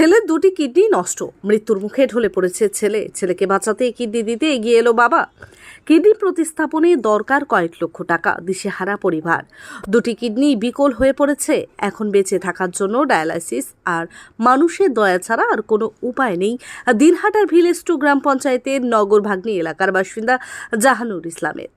ছেলের দুটি কিডনি নষ্ট। মৃত্যুর মুখে ঢলে পড়েছে ছেলে। ছেলেকে বাঁচাতে কিডনি দিতে এগিয়ে এলো বাবা। কিডনি প্রতিস্থাপনে দরকার কয়েক লক্ষ টাকা, দিশেহারা পরিবার। দুটি কিডনি বিকল হয়ে পড়েছে। এখন বেঁচে থাকার জন্য ডায়ালাইসিস আর মানুষের দয়া ছাড়া আর কোনো উপায় নেই। দিনহাটার ভিলেজ টু গ্রাম পঞ্চায়েতের নগর ভাগ্নি এলাকার বাসিন্দা জাহানুর ইসলামের।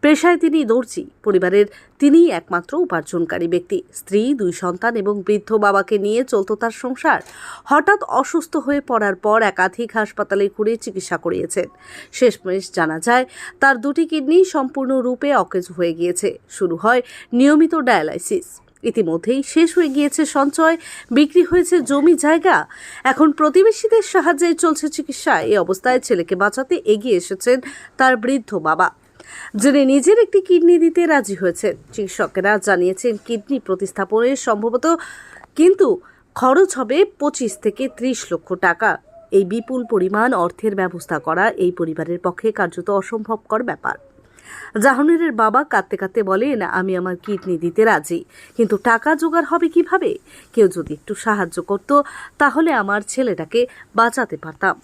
পেশায় তিনি দর্জি। পরিবারের তিনিই একমাত্র উপার্জনকারী ব্যক্তি। স্ত্রী, দুই সন্তান এবং বৃদ্ধ বাবাকে নিয়ে চলত তার সংসার। হঠাৎ অসুস্থ হয়ে পড়ার পর একাধিক হাসপাতালে ঘুরে চিকিৎসা করিয়েছেন। শেষমেশ জানা যায়, তার দুটি কিডনি সম্পূর্ণরূপে অকেজ হয়ে গিয়েছে। শুরু হয় নিয়মিত ডায়ালাইসিস। ইতিমধ্যেই শেষ হয়ে গিয়েছে সঞ্চয়, বিক্রি হয়েছে জমি জায়গা। এখন প্রতিবেশীদের সাহায্যে চলছে চিকিৎসা। এই অবস্থায় ছেলেকে বাঁচাতে এগিয়ে এসেছেন তার বৃদ্ধ বাবা। যিনি নিজের একটি কিডনি দিতে রাজি হয়েছেন চিকিৎসকেরা জানিয়েছেন, কিডনি প্রতিস্থাপনের সম্ভবত কিন্তু খরচ হবে পঁচিশ থেকে ত্রিশ লক্ষ টাকা। এই বিপুল পরিমাণ অর্থের ব্যবস্থা করা এই পরিবারের পক্ষে কার্যত অসম্ভবকর ব্যাপার। জাহানুরের বাবা কাঁদতে কাঁদতে বলেন, আমি আমার কিডনি দিতে রাজি, কিন্তু টাকা জোগাড় হবে কীভাবে? কেউ যদি একটু সাহায্য করত, তাহলে আমার ছেলেটাকে বাঁচাতে পারতাম?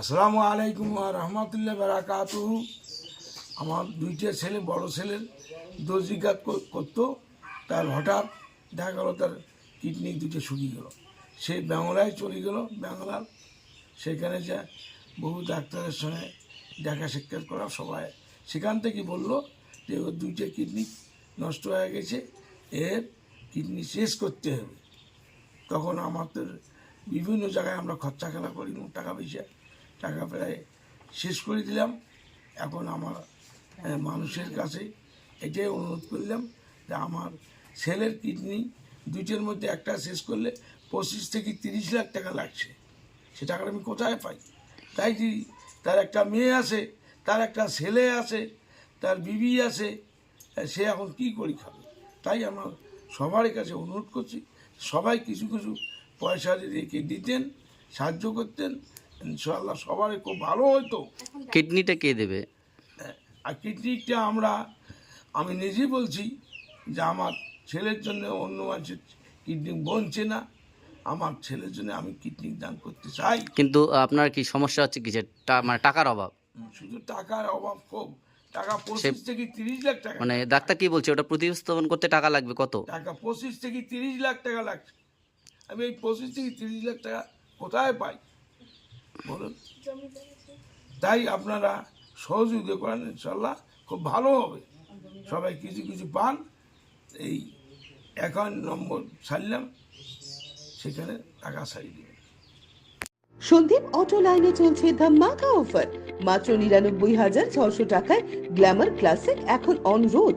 আসসালামু আলাইকুম রহমতুল্লাহ বারাকাতু আমার দুইটা ছেলে, বড় ছেলের দর্জিকাত করতো। তার হঠাৎ দেখা গেলো তার কিডনি দুটো শুকিয়ে গেল। সে বাংলায় চলে গেল বাংলার সেখানে যা বহু ডাক্তারের সঙ্গে দেখা সাক্ষাৎ করা সবাই সেখান থেকে বলল যে ওর দুইটা কিডনি নষ্ট হয়ে গেছে, এর কিডনি শেষ করতে হবে। তখন আমাদের বিভিন্ন জায়গায় আমরা খরচা খেলা করি টাকা পয়সা টাকা প্রায় শেষ করে দিলাম। এখন আমার মানুষের কাছে এটাই অনুরোধ করলাম যে আমার ছেলের কিডনি দুইটার মধ্যে একটা শেষ করলে পঁচিশ থেকে তিরিশ লাখ টাকা লাগছে। সে টাকাটা আমি কোথায় পাই? তাই কি তার একটা মেয়ে আছে, তার একটা ছেলে আছে, তার বিবি আছে সে এখন কি করি খাবে? তাই আমার সবার কাছে অনুরোধ করছি, সবাই কিছু কিছু পয়সা রেখে দিতেন, সাহায্য করতেন ইনশাল্লাহ সবারই খুব ভালো হতো কিডনিটা কে দেবে? আর কিডনিটা আমরা আমি নিজেই বলছি যে আমার ছেলের জন্য অন্য মানুষের কিডনি বনছে না। আমার ছেলের জন্য আমি কিডনি দান করতে চাই। কিন্তু আপনার কি সমস্যা হচ্ছে কিসের মানে টাকার অভাব? শুধু টাকার অভাব খুব। টাকা পঁচিশ থেকে তিরিশ লাখ টাকা মানে ডাক্তার কি বলছে? ওটা প্রতিস্থাপন করতে টাকা লাগবে কত? টাকা পঁচিশ থেকে তিরিশ লাখ টাকা লাগছে। আমি এই পঁচিশ থেকে তিরিশ লাখ টাকা কোথায় পাই? বলুন। তাই আপনারা সহযোগিতা করেন ইনশাল্লাহ খুব ভালো হবে। সবাই কিছু কিছু পান এই অ্যাকাউন্ট নম্বর ছাড়লাম সেখানে টাকা ছাড়িয়ে দেবেন। সন্দীপ অটো লাইনে চলছে ধামাকা অফার। মাত্র নিরানব্বই হাজার ছশো টাকায় গ্ল্যামার ক্লাসিক এখন অন রোড